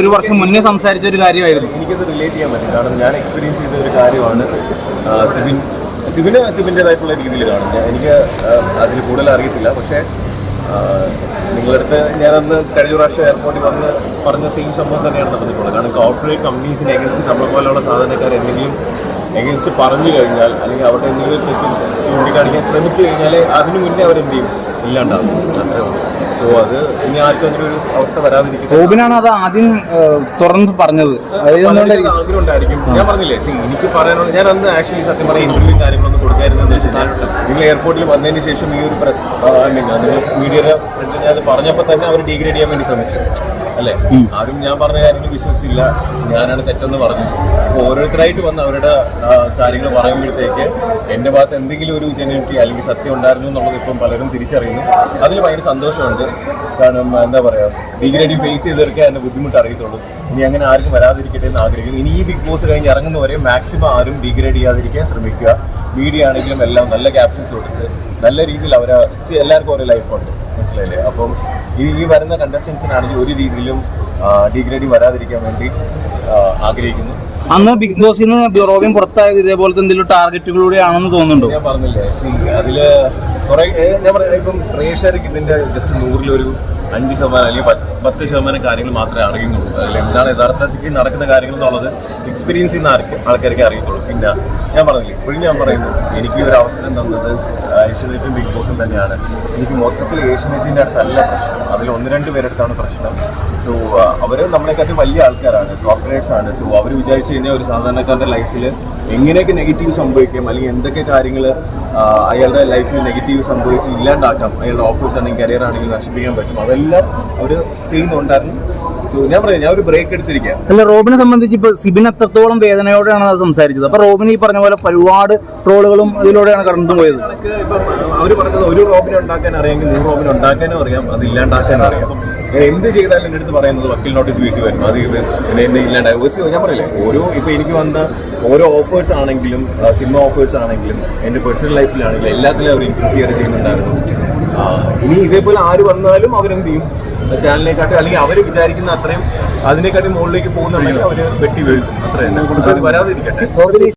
ഒരു വർഷം മുന്നേ സംസാരിച്ച ഒരു കാര്യമായിരുന്നു. എനിക്കത് റിലേറ്റ് ചെയ്യാൻ പറ്റും. കാരണം ഞാൻ എക്സ്പീരിയൻസ് ചെയ്ത ഒരു കാര്യമാണ് സിബിൻ സിബിന് സിബിന്റെതായിട്ടുള്ള രീതിയിൽ കാണും. എനിക്ക് അതിൽ കൂടുതൽ അറിയത്തില്ല. പക്ഷേ നിങ്ങളടുത്ത് ഞാനന്ന് കഴിഞ്ഞ പ്രാവശ്യം എയർപോർട്ടിൽ വന്ന് പറഞ്ഞ സെയിം സംഭവം തന്നെയാണ് നടന്നിട്ടുള്ളത്. കാരണം കോർപ്പറേറ്റ് കമ്പനീസിന് എഗൻസ്റ്റ് നമ്മളെ പോലെയുള്ള സാധാരണക്കാർ എന്തെങ്കിലും എഗൻസ്റ്റ് പറഞ്ഞു കഴിഞ്ഞാൽ അല്ലെങ്കിൽ അവിടെ എന്തെങ്കിലും ചൂണ്ടിക്കാണിക്കാൻ ശ്രമിച്ചു കഴിഞ്ഞാൽ അതിനു മുന്നേ അവരെന്ത് ചെയ്യും? ഇല്ലാണ്ടാവും. അത്രേ ഉള്ളൂ. സോ അത് ഇനി ആർക്കും അങ്ങനെ ഒരു അവസ്ഥ വരാതിരിക്കട്ടെ. റോബിനാണ് അത് ആദ്യം തുറന്ന് പറഞ്ഞത്. ആഗ്രഹം ഉണ്ടായിരിക്കും. ഞാൻ പറഞ്ഞില്ലേ എനിക്ക് പറയാനുള്ള ഞാൻ അന്ന് ആക്ച്വലി സത്യം ഇന്റർവ്യൂ കാര്യങ്ങളൊന്നും നിങ്ങൾ എയർപോർട്ടിൽ വന്നതിന് ശേഷം ഈ ഒരു പ്രസ് ഐ മീൻ മീഡിയയുടെ ഫ്രണ്ടിൽ ഞാൻ പറഞ്ഞപ്പോൾ തന്നെ അവർ ഡീഗ്രേഡ് ചെയ്യാൻ വേണ്ടി ശ്രമിച്ചു. അല്ലേ? ആരും ഞാൻ പറഞ്ഞ കാര്യങ്ങൾ വിശ്വസിച്ചില്ല. ഞാനാണ് തെറ്റെന്ന് പറഞ്ഞു അപ്പോൾ ഓരോരുത്തരായിട്ട് വന്ന് അവരുടെ കാര്യങ്ങൾ പറയുമ്പോഴത്തേക്ക് എന്റെ ഭാഗത്ത് എന്തെങ്കിലും ഒരു ജനിറ്റി അല്ലെങ്കിൽ സത്യം ഉണ്ടായിരുന്നു എന്നുള്ളത് ഇപ്പം പലരും തിരിച്ചറിയുന്നു. അതിൽ ഭയങ്കര സന്തോഷമുണ്ട്. കാരണം എന്താ പറയുക ഡിഗ്രേഡി ഫേസ് ചെയ്തെടുക്കാൻ അതിന്റെ ബുദ്ധിമുട്ട് അറിയത്തുള്ളൂ. ഇനി അങ്ങനെ ആർക്കും വരാതിരിക്കട്ടെ എന്ന് ആഗ്രഹിക്കുന്നു. ഇനി ഈ ബിഗ് ബോസ് കഴിഞ്ഞ് ഇറങ്ങുന്നവരെ മാക്സിമം ആരും ഡിഗ്രേഡ് ചെയ്യാതിരിക്കാൻ ശ്രമിക്കുക. മീഡിയ ആണെങ്കിലും എല്ലാം നല്ല ക്യാപ്ഷൻസ് കൊടുത്ത് നല്ല രീതിയിൽ അവരെ എല്ലാവർക്കും ഓരോ ഉണ്ട്. മനസ്സിലായില്ലേ? അപ്പം ഈ ഈ വരുന്ന കണ്ടസ്റ്റൻസിനാണെങ്കിൽ ഒരു രീതിയിലും ഡീഗ്രേഡിങ് വരാതിരിക്കാൻ വേണ്ടി ആഗ്രഹിക്കുന്നു. അന്ന് ബിഗ് ബോസിൽ നിന്ന് റോബിൻ പുറത്തായത് ഇതേപോലത്തെ എന്തെങ്കിലും ടാർഗറ്റുകളിലൂടെയാണെന്ന് തോന്നുന്നുണ്ടോ? ഞാൻ പറഞ്ഞില്ലേ അതിൽ കുറെ ഞാൻ പറഞ്ഞ ഇപ്പം പ്രേക്ഷകർക്ക് ഇതിന്റെ ജസ്റ്റ് നൂറിലൊരു അഞ്ച് ശതമാനം അല്ലെങ്കിൽ പത്ത് ശതമാനം കാര്യങ്ങൾ മാത്രമേ അറിയുന്നുള്ളൂ. അതിൽ എന്താണ് യഥാർത്ഥത്തിൽ നടക്കുന്ന കാര്യങ്ങൾ എന്നുള്ളത് എക്സ്പീരിയൻസ് ചെയ്യുന്ന ആർക്ക് ആൾക്കാർക്ക് അറിയത്തുള്ളൂ. പിന്നെ ഞാൻ പറഞ്ഞില്ലേ ഇപ്പോഴും ഞാൻ പറയുന്നു എനിക്ക് ഒരു അവസരം തന്നത് ഏഷ്യനെറ്റും ബിഗ് ബോസും തന്നെയാണ്. എനിക്ക് മൊത്തത്തിൽ ഏഷ്യനെറ്റിന്റെ അടുത്തല്ല പ്രശ്നം. അതിൽ ഒന്ന് രണ്ട് പേരെടുത്താണ് പ്രശ്നം. സോ അവർ നമ്മളെക്കാട്ടി വലിയ ആൾക്കാരാണ് കോർപ്പറേറ്റ്സ് ആണ്. സോ അവർ വിചാരിച്ചു കഴിഞ്ഞാൽ ഒരു സാധാരണക്കാരുടെ ലൈഫിൽ എങ്ങനെയൊക്കെ നെഗറ്റീവ് സംഭവിക്കും അല്ലെങ്കിൽ എന്തൊക്കെ കാര്യങ്ങൾ അയാളുടെ ലൈഫിൽ നെഗറ്റീവ് സംഭവിച്ച് ഇല്ലാണ്ടാക്കാം. അയാളുടെ ഓഫീസ് ആണെങ്കിൽ കരിയർ ആണെങ്കിൽ നശിപ്പിക്കാൻ പറ്റും. അതെല്ലാം അവർ ചെയ്യുന്നുണ്ടായിരുന്നു. ഞാൻ പറയാം ഞാൻ ഒരു ബ്രേക്ക് എടുത്തിരിക്കാം. അല്ല റോബിനെ സംബന്ധിച്ച് ഇപ്പൊ സിബിൻ എത്രത്തോളം വേദനയോടെയാണ് അത് സംസാരിച്ചത്? അപ്പൊ റോബിൻ ഈ പറഞ്ഞ പോലെ ഒരുപാട് ട്രോളുകളും ഇതിലൂടെയാണ് കടന്നു പോയത്. അവർ പറഞ്ഞത് ഒരു റോബിനെ ഉണ്ടാക്കാൻ അറിയാമെങ്കിൽ നൂറ് റോബിനെ ഉണ്ടാക്കാനും അറിയാം അത് ഇല്ലാണ്ടാക്കാനും അറിയാം. ഞാൻ എന്ത് ചെയ്താലും എന്റെ അടുത്ത് പറയുന്നത് വക്കീൽ നോട്ടീസ് വീട്ടിൽ വരും. അത് ഇത് എന്നെ ഇല്ലാണ്ടായി ഒരു ഞാൻ പറയില്ലേ ഓരോ ഇപ്പോൾ എനിക്ക് വന്ന ഓരോ ഓഫേഴ്സ് ആണെങ്കിലും സിനിമ ഓഫേഴ്സ് ആണെങ്കിലും എന്റെ പേഴ്സണൽ ലൈഫിലാണെങ്കിലും എല്ലാത്തിലും അവർ ഇന്റർഫിയർ ചെയ്യുന്നുണ്ടായിരുന്നു. ഇനി ഇതേപോലെ ആര് വന്നാലും അവരെന്ത് ചെയ്യും? ചാനലിനെക്കാട്ടും അല്ലെങ്കിൽ അവർ വിചാരിക്കുന്ന അത്രയും അതിനെക്കാട്ടും മുകളിലേക്ക് പോകുന്നുണ്ടെങ്കിൽ അവർ വെട്ടി വീഴും. അത്ര. വരാതിരിക്കട്ടെ.